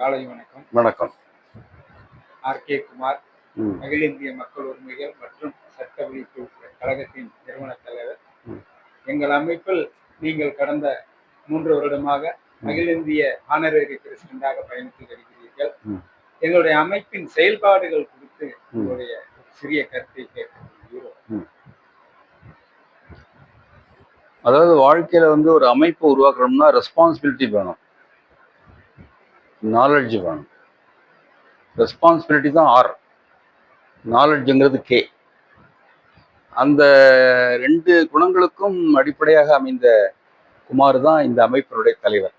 காலை வணக்கம் வணக்கம் ஆர் கே குமார் அகில இந்திய மக்கள் உரிமைகள் மற்றும் சட்ட விழிப்பு கழகத்தின் நிறுவன தலைவர். எங்கள் அமைப்பில் நீங்கள் கடந்த மூன்று வருடமாக அகில இந்திய ஆனரரி பிரசிடண்டாக பயணித்து வருகிறீர்கள். எங்களுடைய அமைப்பின் செயல்பாடுகள் குறித்து. உங்களுடைய சிறிய கருத்தை கேட்க. அதாவது வாழ்க்கையில வந்து ஒரு அமைப்பு உருவாக்கணும்னா ரெஸ்பான்சிபிலிட்டி வேணும் நாலெட்ஜ் வேணும். ரெஸ்பான்சிபிலிட்டி தான் ஆர் நாலெட்ஜுங்கிறது கே அந்த ரெண்டு குணங்களுக்கும் அடிப்படையாக அமைந்த குமார் தான் இந்த அமைப்பினுடைய தலைவர்.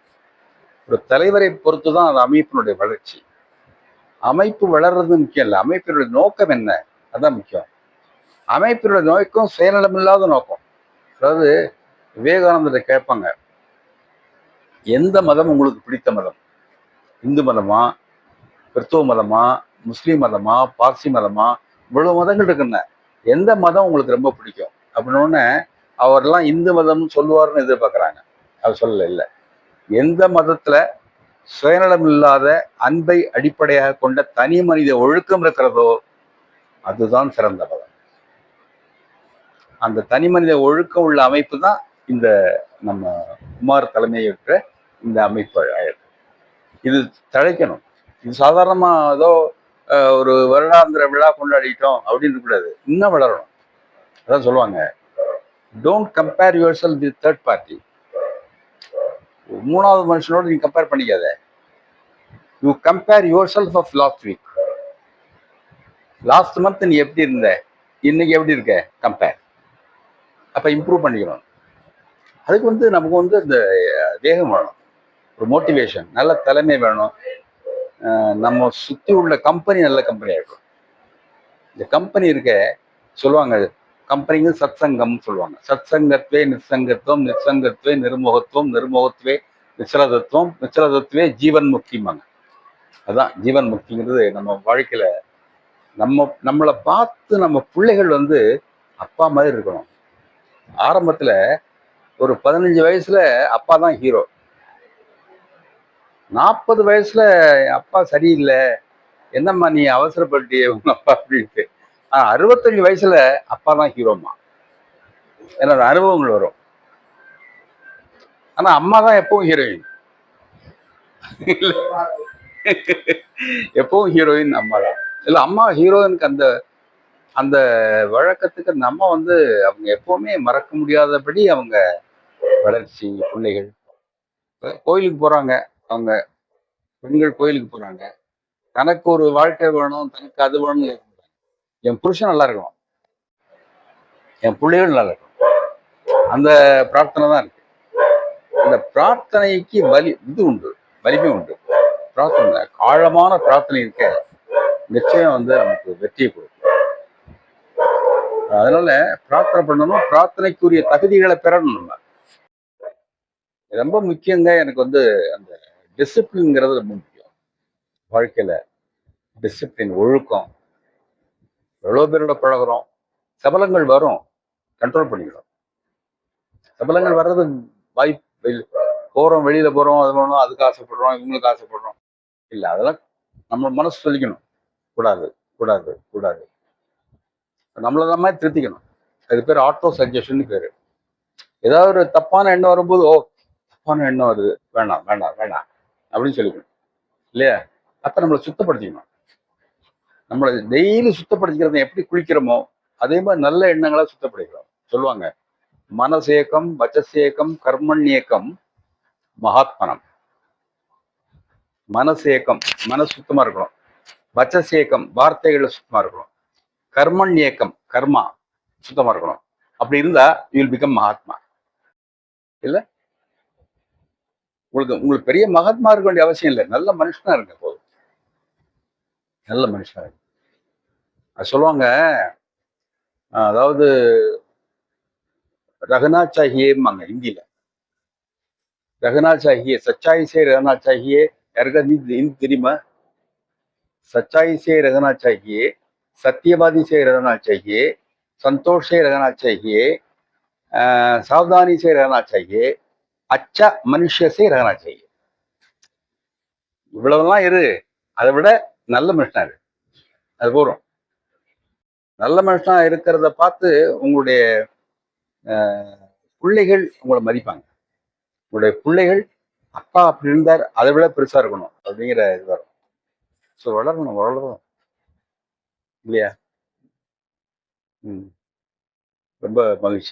ஒரு தலைவரை பொறுத்து தான் அந்த அமைப்பினுடைய வளர்ச்சி. அமைப்பு வளர்றது முக்கியம் இல்லை. அமைப்பினுடைய நோக்கம் என்ன? அதான் முக்கியம். அமைப்பினுடைய நோக்கம் இல்லாத நோக்கம். அதாவது விவேகானந்தரை கேட்பாங்க எந்த மதம் உங்களுக்கு பிடித்த மதம்? இந்து மதமா கிறிஸ்துவ மதமா முஸ்லீம் மதமா பார்சி மதமா இவ்வளவு மதங்கள் இருக்குன்ன. எந்த மதம் உங்களுக்கு ரொம்ப பிடிக்கும்? அப்படின்னோடனே அவரெல்லாம் இந்து மதம்னு சொல்லுவார்னு எதிர்பார்க்குறாங்க. அவர் சொல்லல இல்லை. எந்த மதத்துல சுயநலம் இல்லாத அன்பை அடிப்படையாக கொண்ட தனி மனித ஒழுக்கம் இருக்கிறதோ அதுதான் சிறந்த மதம். அந்த தனி மனித ஒழுக்கம் உள்ள அமைப்பு தான் இந்த நம்ம குமார் தலைமையேற்ற இந்த அமைப்பு அழகு இது தழைக்கணும். இது சாதாரணமா ஏதோ ஒரு வருடாந்திர விழா கொண்டாடிட்டோம் அப்படின்னு இருக்கக்கூடாது. இன்னும் வளரணும். அதான் சொல்லுவாங்க. Don't compare yourself with third party மூணாவது மனுஷனோட நீ compare பண்ணிக்காத. You compare yourself of last week last month நீ எப்படி இருந்த? இன்னைக்கு எப்படி இருக்க? கம்பேர் அப்போ இம்ப்ரூவ் பண்ணிக்கணும். அதுக்கு வந்து நமக்கு வந்து இந்த தேகம் வேணும் ஒரு மோட்டிவேஷன் நல்ல தலைமை வேணும். நம்ம சுத்தி உள்ள கம்பெனி நல்ல கம்பெனி இருக்கும் இந்த கம்பெனி இருக்க சொல்லுவாங்க கம்பெனிங்க சத்சங்கம் சொல்லுவாங்க. சத்சங்கத்வே நிசங்கத்துவம் நிசங்கத்வே நிர்முகத்துவம் நிர்முகத்துவே நிச்சலதத்துவம் நிச்சலதத்துவே ஜீவன் முக்கியமாங்க அதான் ஜீவன் முக்திங்கிறது நம்ம வாழ்க்கையில நம்ம நம்மளை பார்த்து நம்ம பிள்ளைகள் வந்து அப்பா மாதிரி இருக்கணும். ஆரம்பத்துல ஒரு பதினஞ்சு வயசுல அப்பா தான் ஹீரோ நாற்பது வயசுல அப்பா சரியில்லை. என்னம்மா நீ அவசரப்பட்டிய உங்க அப்பா அப்படின்ட்டு. ஆனா அறுபத்தஞ்சு வயசுல அப்பா தான் ஹீரோமா என்னோட அனுபவங்கள் வரும். ஆனா அம்மா தான் எப்பவும் ஹீரோயின் எப்பவும் ஹீரோயின் அம்மா தான். இல்ல அம்மா ஹீரோயினுக்கு அந்த அந்த வழக்கத்துக்கு நம்ம வந்து அவங்க எப்பவுமே மறக்க முடியாதபடி அவங்க வளர்ச்சி பிள்ளைகள். கோயிலுக்கு போறாங்க. அவங்க பெண்கள் கோயிலுக்கு போறாங்க. தனக்கு ஒரு வாழ்க்கை வேணும் தனக்கு அது வேணும்னு என் புருஷன் நல்லா இருக்கணும் என் பிள்ளைகள் நல்லா இருக்கணும் அந்த பிரார்த்தனை தான் இருக்கு. அந்த பிரார்த்தனைக்கு வலி இது உண்டு வலிமை உண்டு. பிரார்த்தனை ஆழமான பிரார்த்தனை இருக்க நிச்சயம் வந்து நமக்கு வெற்றியை கொடுக்கும். அதனால பிரார்த்தனை பண்ணணும் பிரார்த்தனைக்குரிய தகுதிகளை பெறணும் நம்ம. ரொம்ப முக்கியங்க எனக்கு வந்து அந்த டிசிப்ளின்ங்கிறது ரொம்ப முக்கியம். வாழ்க்கையில டிசிப்ளின் ஒழுக்கம். எவ்வளோ பேரோட பழகுறோம்? சபலங்கள் வரும். கண்ட்ரோல் பண்ணிக்கிறோம். சபலங்கள் வர்றது வாய்ப்பு போறோம் வெளியில போறோம் அது வேணும் அதுக்கு ஆசைப்படுறோம் இவங்களுக்கு ஆசைப்படுறோம். இல்லை அதெல்லாம் நம்ம மனசு சொல்லிக்கணும். கூடாது கூடாது கூடாது. நம்மள நம்ம திருத்திக்கணும். அது பேர் ஆட்டோ சஜஷன் பேரு. ஏதாவது ஒரு தப்பான எண்ணம் வரும்போது ஓ தப்பான எண்ணம் வருது. வேணாம் வேண்டாம் வேண்டாம் அப்படின்னு சொல்லிக்கணும். இல்லையா? அப்போ நம்மளை சுத்தப்படுத்திக்கணும். நம்மளை டெய்லி சுத்தப்படுத்திக்கிறத எப்படி குளிக்கிறோமோ அதே மாதிரி நல்ல எண்ணங்களை சுத்தப்படுத்திக்கிறோம். சொல்லுவாங்க மனசேக்கம் வச்சசேக்கம் கர்மண்யேக்கம் மகாத்மனம். மனசேக்கம் மனசு சுத்தமா இருக்கணும். வச்சசேக்கம் வார்த்தைகள் சுத்தமா இருக்கணும். கர்மன் இயக்கம் கர்மா சுத்தமா இருக்கணும். அப்படி இருந்தா யூல் பிகம் மகாத்மா. இல்ல? உங்களுக்கு உங்களுக்கு பெரிய மகாத்மா இருக்க வேண்டிய அவசியம் இல்லை. நல்ல மனுஷனா இருங்க போதும். நல்ல மனுஷனா இருங்க. அது சொல்லுவாங்க அதாவது ரகுநாத் சாஹியேம்பாங்க ஹிந்தியில. ரகுநாத் சாஹியே சச்சாயிசே ரகுநாத் சாஹியே யாருக்காவது ஹிந்தி தெரியுமா சச்சாயிசே ரகுநாத் சாஹியே சத்தியவாதிசே ரகுநாத் சாஹியே சந்தோஷே ரகுநாத் சாஹியே சாவதானிசே ரகுநாத் சாஹியே அச்சா மனுஷசே ரகனா செய்ய இவ்வளவுலாம் இரு அதை விட நல்ல மனுஷனா இரு. அது போறோம் நல்ல மனுஷனா இருக்கிறத பார்த்து உங்களுடைய பிள்ளைகள் உங்களை மதிப்பாங்க. உங்களுடைய பிள்ளைகள் அப்பா அப்படி இருந்தார் அதை விட பெருசா இருக்கணும் அப்படிங்கிற இது வரும். ஸோ வளரணும் வளரும் இல்லையா? ம். ரொம்ப மகிழ்ச்சி.